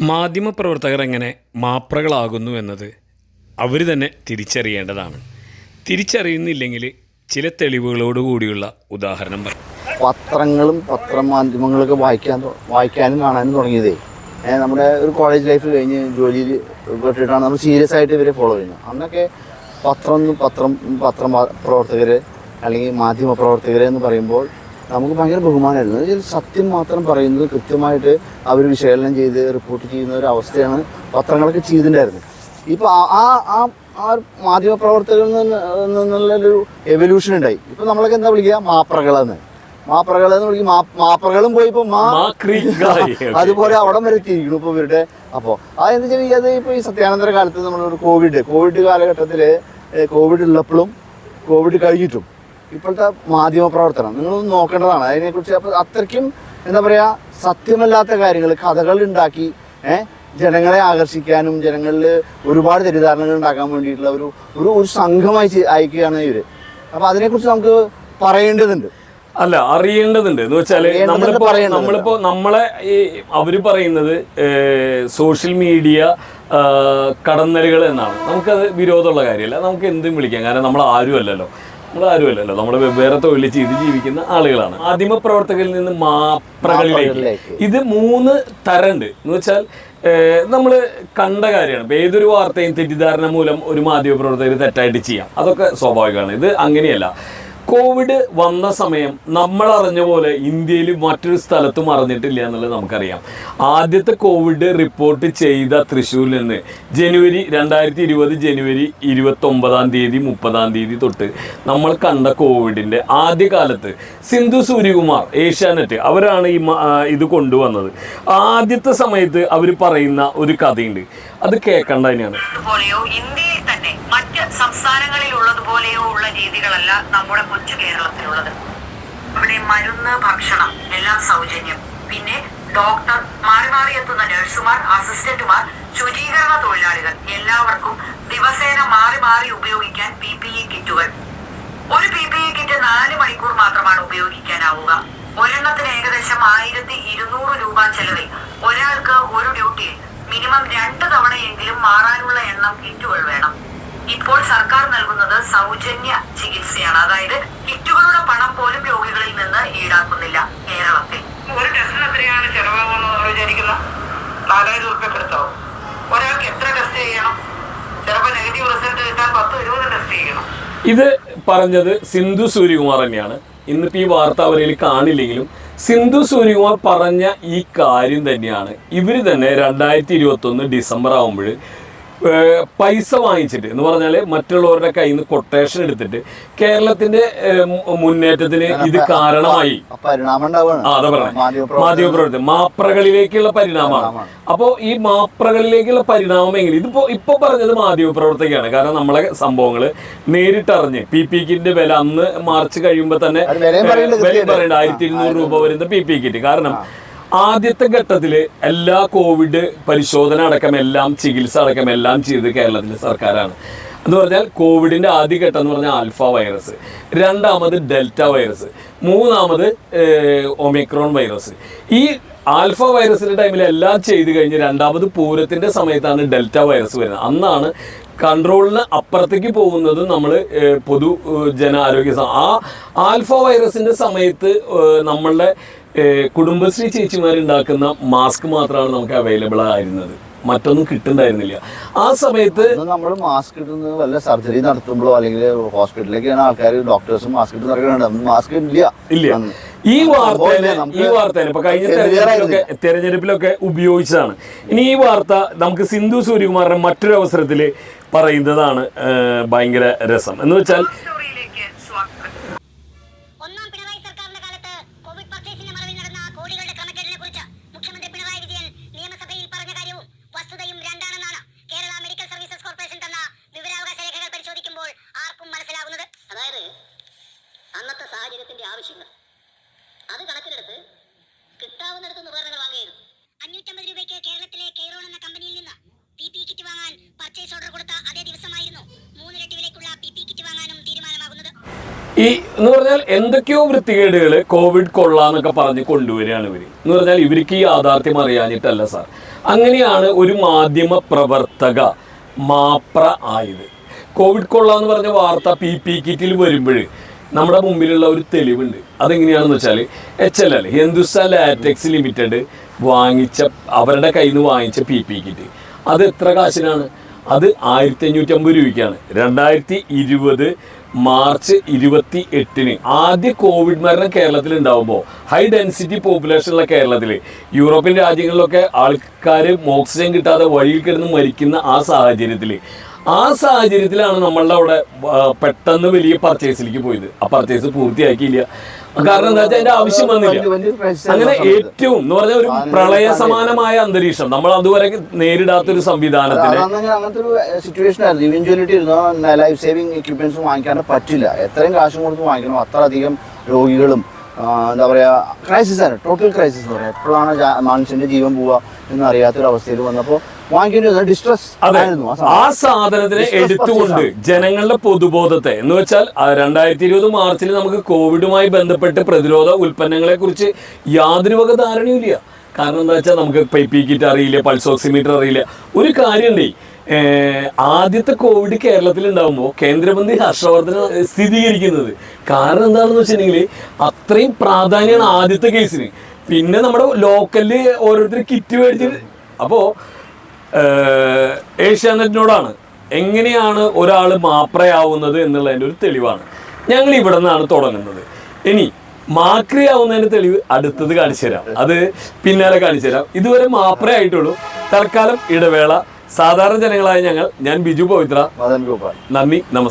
മാധ്യമപ്രവർത്തകർ എങ്ങനെ മാപ്രകളാകുന്നു എന്നത് അവർ തന്നെ തിരിച്ചറിയേണ്ടതാണ്. തിരിച്ചറിയുന്നില്ലെങ്കിൽ ചില തെളിവുകളോട് കൂടിയുള്ള ഉദാഹരണം പറയും പത്രങ്ങളും പത്രമാധ്യമങ്ങളൊക്കെ വായിക്കാൻ വായിക്കാനും കാണാനും തുടങ്ങിയതേ. നമ്മുടെ ഒരു കോളേജ് ലൈഫ് കഴിഞ്ഞ് ജോലിയിൽ പെട്ടിട്ടാണ് നമ്മൾ സീരിയസ് ആയിട്ട് ഇവരെ ഫോളോ ചെയ്യുന്നത്. അന്നൊക്കെ പത്രം പത്രം പത്രം പ്രവർത്തകർ അല്ലെങ്കിൽ മാധ്യമ പ്രവർത്തകർ എന്ന് പറയുമ്പോൾ നമുക്ക് ഭയങ്കര ബഹുമാനമായിരുന്നു. സത്യം മാത്രം പറയുന്നത് കൃത്യമായിട്ട് അവർ വിശകലനം ചെയ്ത് റിപ്പോർട്ട് ചെയ്യുന്ന ഒരു അവസ്ഥയാണ് പത്രങ്ങളൊക്കെ ചെയ്തിട്ടുണ്ടായിരുന്നത്. ഇപ്പോൾ ആ ആ- ആ മാധ്യമപ്രവർത്തകരിൽ മാധ്യമ പ്രവർത്തകരിൽ നിന്ന് നിന്നുള്ളൊരു എവല്യൂഷൻ ഉണ്ടായി. ഇപ്പം നമ്മളൊക്കെ എന്താ വിളിക്കുക? മാപ്രകളെന്ന്. മാപ്രകൾ എന്ന് വിളിക്കും മാപ്രകളും പോയി ഇപ്പൊ മാ. അതുപോലെ അവിടം വരെ എത്തിയിരിക്കുന്നു ഇപ്പൊ ഇവരുടെ. അപ്പോ അതെന്താ വെച്ചാൽ അത് ഇപ്പൊ ഈ സത്യാനന്തര കാലത്ത് നമ്മളൊരു കോവിഡ് കോവിഡ് കാലഘട്ടത്തിൽ കോവിഡ് ഉള്ളപ്പോഴും കോവിഡ് കഴിഞ്ഞിട്ടും ഇപ്പോഴത്തെ മാധ്യമ പ്രവർത്തനം നിങ്ങളൊന്ന് നോക്കേണ്ടതാണ്. അതിനെക്കുറിച്ച് അപ്പോൾ അത്രയ്ക്കും എന്താ പറയാ സത്യമല്ലാത്ത കാര്യങ്ങൾ കഥകൾ ഉണ്ടാക്കി ഏഹ് ജനങ്ങളെ ആകർഷിക്കാനും ജനങ്ങളിൽ ഒരുപാട് തെറ്റിദ്ധാരണകൾ ഉണ്ടാക്കാൻ വേണ്ടിയിട്ടുള്ള ഒരു ഒരു ഒരു സംഘമായി അയക്കുകയാണ് ഇവർ. അപ്പൊ അതിനെക്കുറിച്ച് നമുക്ക് പറയേണ്ടതുണ്ട്. അല്ല അറിയേണ്ടതുണ്ട്. എന്ന് വെച്ചാൽ നമ്മളിപ്പോ. നമ്മളിപ്പോ നമ്മളെ ഈ അവർ പറയുന്നത് സോഷ്യൽ മീഡിയ കടന്നലുകൾ എന്നാണ്. നമുക്കത് വിരോധമുള്ള കാര്യമല്ല. നമുക്ക് എന്തും വിളിക്കാം. കാരണം നമ്മൾ ആരുമല്ലല്ലോ നമ്മൾ ആരുമല്ലല്ലോ നമ്മൾ വെവ്വേറെ തൊഴിൽ ചെയ്ത് ജീവിക്കുന്ന ആളുകളാണ്. മാധ്യമ പ്രവർത്തകരിൽ നിന്ന് മാപ്രകളിലേക്ക്. ഇത് മൂന്ന് തരണ്ട്. എന്ന് വെച്ചാൽ നമ്മൾ കണ്ട കാര്യമാണ്. ഇപ്പൊ ഏതൊരു വാർത്തയും തെറ്റിദ്ധാരണ മൂലം ഒരു മാധ്യമ പ്രവർത്തകർ തെറ്റായിട്ട് ചെയ്യാം. അതൊക്കെ സ്വാഭാവികമാണ്. ഇത് അങ്ങനെയല്ല. കോവിഡ് വന്ന സമയം നമ്മൾ അറിഞ്ഞ പോലെ ഇന്ത്യയിൽ മറ്റൊരു സ്ഥലത്തും അറിഞ്ഞിട്ടില്ല എന്നുള്ളത് നമുക്കറിയാം. ആദ്യത്തെ കോവിഡ് റിപ്പോർട്ട് ചെയ്ത തൃശ്ശൂരിൽ നിന്ന് ജനുവരി രണ്ടായിരത്തി ഇരുപത് ജനുവരി ഇരുപത്തൊമ്പതാം തീയതി മുപ്പതാം തീയതി തൊട്ട് നമ്മൾ കണ്ട കോവിഡിന്റെ ആദ്യകാലത്ത് സിന്ധു സൂര്യകുമാർ ഏഷ്യാനെറ്റ് അവരാണ് ഈ ഇത് കൊണ്ടുവന്നത്. ആദ്യത്തെ സമയത്ത് അവർ പറയുന്ന ഒരു കഥയുണ്ട്. അത് കേൾക്കേണ്ട തന്നെയാണ്. മറ്റ് സംസ്ഥാനങ്ങളിൽ ഉള്ളതുപോലെയോ ഉള്ള രീതികളല്ല നമ്മുടെ കൊച്ചു കേരളത്തിലുള്ളത്. ഇവിടെ മരുന്ന് ഭക്ഷണം എല്ലാം സൗജന്യം. പിന്നെ ഡോക്ടർ മാറി മാറി എത്തുന്ന നഴ്സുമാർ അസിസ്റ്റന്റുമാർ ശുചീകരണ തൊഴിലാളികൾ എല്ലാവർക്കും ദിവസേന മാറി മാറി ഉപയോഗിക്കാൻ പി പി ഇ കിറ്റുകൾ ഒരു പി പി ഇ കിറ്റ് നാല് മണിക്കൂർ മാത്രമാണ് ഉപയോഗിക്കാനാവുക. ഒരെണ്ണത്തിന് ഏകദേശം ആയിരത്തി ഇരുന്നൂറ് രൂപ ചെലവിൽ ഒരാൾക്ക് ഒരു ഡ്യൂട്ടിയിൽ മിനിമം രണ്ട് തവണയെങ്കിലും മാറാനുള്ള എണ്ണം കിറ്റുകൾ വേണം. ഇപ്പോൾ സർക്കാർ നൽകുന്നത് സൗജന്യ ചികിത്സയാണ്. അതായത് കിറ്റുകളുടെ പണം പോലും രോഗികളിൽ നിന്ന് ഈടാക്കുന്നില്ല കേരളത്തിൽ. ഒരു ടെസ്റ്റിന് എത്രയാണ് ചെലവാകുന്നത് വിചാരിക്കുന്ന? വിചാരിക്കുന്നത് നാലായിരം ഉറുപ്പ്യ എടുത്താവും ഒരാൾക്ക് എത്ര ടെസ്റ്റ് ചെയ്യണം? ചിലപ്പോൾ നെഗറ്റീവ് റിസൾട്ട് കിട്ടാൻ പത്ത് ഇരുപത് ടെസ്റ്റ് ചെയ്യണം. ഇത് പറഞ്ഞത് സിന്ധു സൂര്യകുമാർ തന്നെയാണ്. ഇന്നിപ്പോൾ ഈ വാർത്ത അവരിൽ കാണില്ലെങ്കിലും സിന്ധു സൂര്യകുമാർ പറഞ്ഞ ഈ കാര്യം തന്നെയാണ്. ഇവർ തന്നെ രണ്ടായിരത്തി ഇരുപത്തൊന്ന് ഡിസംബർ ആകുമ്പോൾ പൈസ വാങ്ങിച്ചിട്ട് എന്ന് പറഞ്ഞാൽ മറ്റുള്ളവരുടെ കയ്യിൽ നിന്ന് കൊട്ടേഷൻ എടുത്തിട്ട് കേരളത്തിന്റെ മുന്നേറ്റത്തിന് ഇത് കാരണമായി. അതാ മാധ്യമപ്രവർത്തനം മാപ്രകളിലേക്കുള്ള പരിണാമമാണ്. അപ്പോ ഈ മാപ്രകളിലേക്കുള്ള പരിണാമം എങ്ങനെ? ഇതിപ്പോ ഇപ്പൊ പറഞ്ഞത് മാധ്യമപ്രവർത്തകയാണ്. കാരണം നമ്മളെ സംഭവങ്ങൾ നേരിട്ടറിഞ്ഞ് പി പി കിറ്റിന്റെ വില അന്ന് മാർച്ച് കഴിയുമ്പോൾ തന്നെ കൃത്യമായിട്ട്. പറയേണ്ട. ആയിരത്തി ഇരുന്നൂറ് രൂപ വരുന്ന പി പി കിറ്റ് കാരണം ആദ്യത്തെ ഘട്ടത്തിൽ എല്ലാ കോവിഡ് പരിശോധന അടക്കം എല്ലാം ചികിത്സ അടക്കം എല്ലാം ചെയ്ത് കേരളത്തിലെ സർക്കാരാണ്. എന്ന് പറഞ്ഞാൽ കോവിഡിന്റെ ആദ്യ ഘട്ടം എന്ന് പറഞ്ഞാൽ ആൽഫ വൈറസ്. രണ്ടാമത് ഡെൽറ്റ വൈറസ്. മൂന്നാമത് ഒമിക്രോൺ വൈറസ്. ഈ ആൽഫ വൈറസിന്റെ ടൈമിൽ എല്ലാം ചെയ്ത് കഴിഞ്ഞ് രണ്ടാമത് പൂരത്തിന്റെ സമയത്താണ് ഡെൽറ്റ വൈറസ് വരുന്നത്. അന്നാണ് കൺട്രോളിന് അപ്പുറത്തേക്ക് പോകുന്നത് നമ്മൾ പൊതു ജനാരോഗ്യ ആ ആൽഫ വൈറസിന്റെ സമയത്ത് നമ്മളുടെ കുടുംബശ്രീ ചേച്ചിമാരുണ്ടാക്കുന്ന മാസ്ക് മാത്രമാണ് നമുക്ക് അവൈലബിൾ ആയിരുന്നത്. മറ്റൊന്നും കിട്ടുന്നുണ്ടായിരുന്നില്ല. ആ സമയത്ത് നമ്മൾ മാസ്ക് ഇടുന്നത് വല്ല സർജറി നടത്തുമ്പോഴോ അല്ലെങ്കിൽ ഹോസ്പിറ്റലിലേക്കാണ് ആൾക്കാർ ഡോക്ടേഴ്സും മാസ്ക് ഇട്ട് നടക്കുന്നുണ്ട് മാസ്ക് ഇല്ല. ഇല്ല. ഈ സംഭവം വാർത്തയിൽ ഈ വാർത്തയിൽ ഇപ്പൊ കഴിഞ്ഞ തെരഞ്ഞെടുപ്പിലൊക്കെ തെരഞ്ഞെടുപ്പിലൊക്കെ ഉപയോഗിച്ചതാണ്. ഇനി ഈ വാർത്ത നമുക്ക് സിന്ധു സൂര്യകുമാറിന്റെ മറ്റൊരു അവസരത്തിൽ പറയുന്നതാണ് ഭയങ്കര രസം. എന്ന് വെച്ചാൽ ഈ എന്ന് പറഞ്ഞാൽ എന്തൊക്കെയോ വൃത്തികേടുകൾ കോവിഡ് കൊള്ളാന്നൊക്കെ പറഞ്ഞ് കൊണ്ടുവരികയാണ് ഇവർ എന്ന് പറഞ്ഞാൽ ഇവർക്ക് ഈ യാഥാർത്ഥ്യം അറിയാഞ്ഞിട്ടല്ല സാർ. അങ്ങനെയാണ് ഒരു മാധ്യമ പ്രവർത്തക മാപ്ര ആയത്. കോവിഡ് കൊള്ളാന്ന് പറഞ്ഞ വാർത്ത പി പി കിറ്റിൽ വരുമ്പോൾ നമ്മുടെ മുമ്പിലുള്ള ഒരു തെളിവുണ്ട്. അതെങ്ങനെയാണെന്ന് വെച്ചാൽ H L L Hindustan latex limited വാങ്ങിച്ച അവരുടെ കയ്യിൽ നിന്ന് വാങ്ങിച്ച പി പി കിറ്റ്. അത് എത്ര കാശിനാണ്? അത് ആയിരത്തി അഞ്ഞൂറ്റി അമ്പത് രൂപയ്ക്കാണ്. രണ്ടായിരത്തി ഇരുപത് മാർച്ച് ഇരുപത്തി എട്ടിന് ആദ്യ കോവിഡ് മരണം കേരളത്തിൽ ഉണ്ടാകുമ്പോൾ ഹൈ ഡെൻസിറ്റി പോപ്പുലേഷൻ ഉള്ള കേരളത്തിൽ യൂറോപ്യൻ രാജ്യങ്ങളിലൊക്കെ ആൾക്കാർ ഓക്സിജൻ കിട്ടാതെ വഴിയിൽ കിടന്ന് മരിക്കുന്ന ആ സാഹചര്യത്തിൽ ആ സാഹചര്യത്തിലാണ് നമ്മളുടെ അവിടെ പെട്ടെന്ന് വലിയ പർച്ചേസിലേക്ക് പോയത്. ആ പർച്ചേസ് പൂർത്തിയാക്കിയില്ല. കാരണം എന്താ വെച്ചാൽ അതിന്റെ ആവശ്യം വന്നില്ല. അങ്ങനെ. ഏറ്റവും എന്ന് പറഞ്ഞ ഒരു പ്രളയ സമാനമായ അന്തരീക്ഷം. നമ്മൾ അതുവരെ സംവിധാനത്തിന് അന്ന് അങ്ങനെ അങ്ങനത്തെ ഒരു സിറ്റുവേഷൻ ആയിരുന്നു. ഇവഞ്ച്വലിറ്റി ഇരുന്നോ ലൈഫ് സേവിങ് എക്യുപ്മെന്റ്സ് വാങ്ങിക്കാൻ പറ്റില്ല. എത്രയും കാശും കൊടുത്ത് വാങ്ങിക്കണം. അത്ര അധികം രോഗികളും എന്താ പറയുക ക്രൈസിസ് ആണ് ടോട്ടൽ ക്രൈസിസ് എന്ന് പറയുക എപ്പോഴാണ് മനുഷ്യന്റെ ജീവൻ പോവുക എന്ന് അറിയാത്തൊരവസ്ഥയിൽ വന്നപ്പോൾ ആ സാധനത്തിനെ എടുത്തുകൊണ്ട് ജനങ്ങളുടെ പൊതുബോധത്തെ എന്ന് വെച്ചാൽ രണ്ടായിരത്തി ഇരുപത് മാർച്ചിൽ നമുക്ക് കോവിഡുമായി ബന്ധപ്പെട്ട് പ്രതിരോധ ഉൽപ്പന്നങ്ങളെ കുറിച്ച് യാതൊരു വക ധാരണയുമില്ല. കാരണം എന്താ വെച്ചാൽ നമുക്ക് പൈപ്പി കിറ്റ് അറിയില്ല പൾസ് ഓക്സിമീറ്റർ അറിയില്ല. ഒരു കാര്യമുണ്ടേ ആദ്യത്തെ കോവിഡ് കേരളത്തിൽ ഉണ്ടാകുമ്പോൾ കേന്ദ്രമന്ത്രി ഹർഷവർദ്ധന സ്ഥിരീകരിക്കുന്നത്. കാരണം എന്താണെന്ന് വെച്ചിട്ടുണ്ടെങ്കിൽ അത്രയും പ്രാധാന്യമാണ് ആദ്യത്തെ കേസിന്. പിന്നെ നമ്മുടെ ലോക്കലിൽ ഓരോരുത്തർ കിറ്റ് മേടിച്ച് അപ്പോ ഏഷ്യാനെറ്റിനോടാണ് എങ്ങനെയാണ് ഒരാൾ മാപ്രയാവുന്നത് എന്നുള്ളതിന്റെ ഒരു തെളിവാണ്. ഞങ്ങൾ ഇവിടെ നിന്നാണ് തുടങ്ങുന്നത്. ഇനി മാക്രിയാവുന്നതിന്റെ തെളിവ് അടുത്തത് കാണിച്ചു തരാം അത് പിന്നാലെ കാണിച്ചു തരാം ഇതുവരെ മാപ്രയായിട്ടുള്ളൂ. തൽക്കാലം ഇടവേള. സാധാരണ ജനങ്ങളായ ഞങ്ങൾ ഞാൻ ബിജു പവിത്ര. നന്ദി നമസ്കാരം